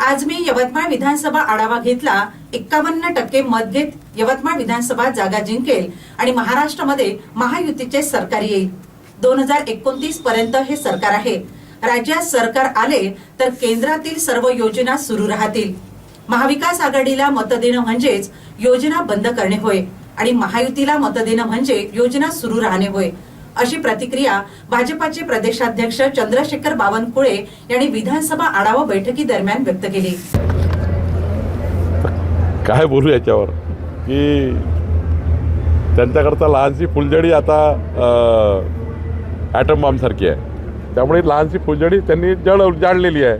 आज मी यवतमाळ विधानसभा आढावा घेतला. एक्कावन्न टक्के मत घेत यवतमाळ विधानसभा जागा जिंकेल आणि महाराष्ट्रामध्ये महायुतीचे सरकार येईल. दोन हजार एकोणतीस पर्यंत हे सरकार आहे. राज्यात सरकार आले तर केंद्रातील सर्व योजना सुरू राहतील. महाविकास आघाडीला मत देणं म्हणजेच योजना बंद करणे होय आणि महायुतीला मत देणं म्हणजे योजना सुरू राहणे होय. अशी प्रतिक्रिया भाजपाचे प्रदेशाध्यक्ष चंद्रशेखर बावनकुळे यांनी विधानसभा आढावा बैठकीदरम्यान व्यक्त केली. काय बोलू याच्यावर? की त्यांच्याकरता लहानशी फुलझडी आता ॲटम बॉम्बसारखी आहे. त्यामुळे लहानशी फुलझडी त्यांनी जळ जाळलेली आहे.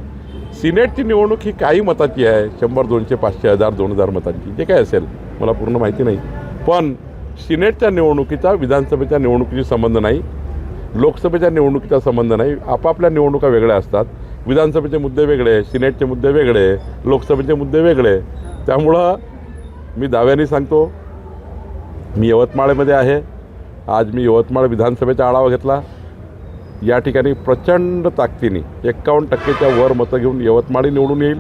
सिनेटची निवडणूक ही काही मताची आहे. शंभर दोनशे पाचशे हजार दोन हजार मतांची. जे काय असेल मला पूर्ण माहिती नाही. पण सिनेटच्या निवडणुकीचा विधानसभेच्या निवडणुकीशी संबंध नाही लोकसभेच्या निवडणुकीचा संबंध नाही आपापल्या निवडणुका वेगळ्या असतात. विधानसभेचे मुद्दे वेगळे सिनेटचे मुद्दे वेगळे लोकसभेचे मुद्दे वेगळे त्यामुळं मी दाव्याने सांगतो मी यवतमाळमध्ये आहे. आज मी यवतमाळ विधानसभेचा आढावा घेतला. या ठिकाणी प्रचंड ताकदीने एक्कावन्न टक्केच्या वर मतं घेऊन यवतमाळी निवडून येईल.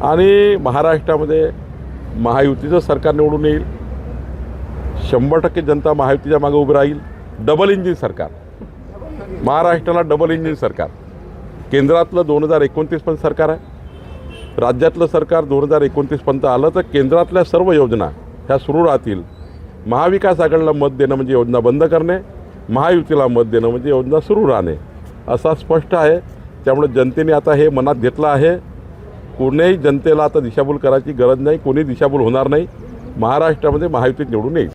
आणि महाराष्ट्रामध्ये महायुतीचं सरकार निवडून येईल. शंभर टक्के जनता महायुतीच्या मागे उभी राहील. डबल इंजिन सरकार. महाराष्ट्राला डबल इंजिन सरकार. केंद्रातलं दोन हजार एकोणतीस पण सरकार आहे. राज्यातलं सरकार दोन हजार एकोणतीसपर्यंत आलं तर केंद्रातल्या सर्व योजना ह्या सुरू राहतील. महाविकास आघाडीला मत देणं म्हणजे योजना बंद करणे महायुतीला मत देणं म्हणजे योजना सुरू राहणे असा स्पष्ट आहे. त्यामुळे जनतेने आता हे मनात घेतलं आहे. कोणीही जनतेला आता दिशाभूल करायची गरज नाही कोणी दिशाभूल होणार नाही. महाराष्ट्रामध्ये महायुतीत निवडून येईल.